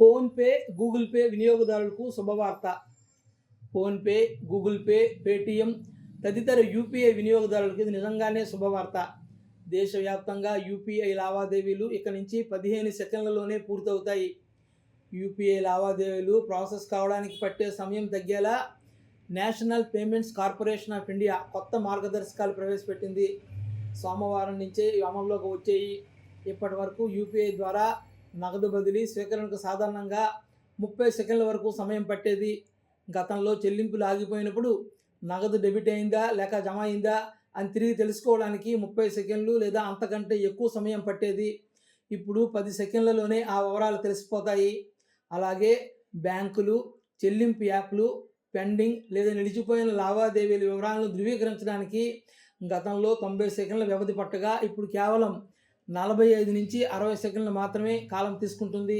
PhonePe Google Pay వినియోగదారులకు శుభవార్త. PhonePe Google Pay Paytm తదితర యూపీఐ వినియోగదారులకు ఇది నిజంగానే శుభవార్త. దేశవ్యాప్తంగా యూపీఐ లావాదేవీలు ఇక నుంచి పదిహేను సెకండ్లలోనే పూర్తవుతాయి. యూపీఐ లావాదేవీలు ప్రాసెస్ కావడానికి పట్టే సమయం తగ్గేలా national payments corporation of India కొత్త మార్గదర్శకాలు ప్రవేశపెట్టింది. సోమవారం నుంచే అమల్లోకి వచ్చాయి. ఇప్పటి వరకు యూపీఐ ద్వారా నగదు బదిలీ స్వీకరణకు సాధారణంగా ముప్పై సెకండ్ల వరకు సమయం పట్టేది. గతంలో చెల్లింపులు ఆగిపోయినప్పుడు నగదు డెబిట్ అయిందా లేక జమ అయిందా అని తిరిగి తెలుసుకోవడానికి ముప్పై సెకండ్లు లేదా అంతకంటే ఎక్కువ సమయం పట్టేది. ఇప్పుడు పది సెకండ్లలోనే ఆ వివరాలు తెలిసిపోతాయి. అలాగే బ్యాంకులు చెల్లింపు యాప్లు పెండింగ్ లేదా నిలిచిపోయిన లావాదేవీల వివరాలను ధృవీకరించడానికి గతంలో తొంభై సెకండ్ల వ్యవధి పట్టగా ఇప్పుడు కేవలం నలభై ఐదు నుంచి అరవై సెకండ్లు మాత్రమే కాలం తీసుకుంటుంది.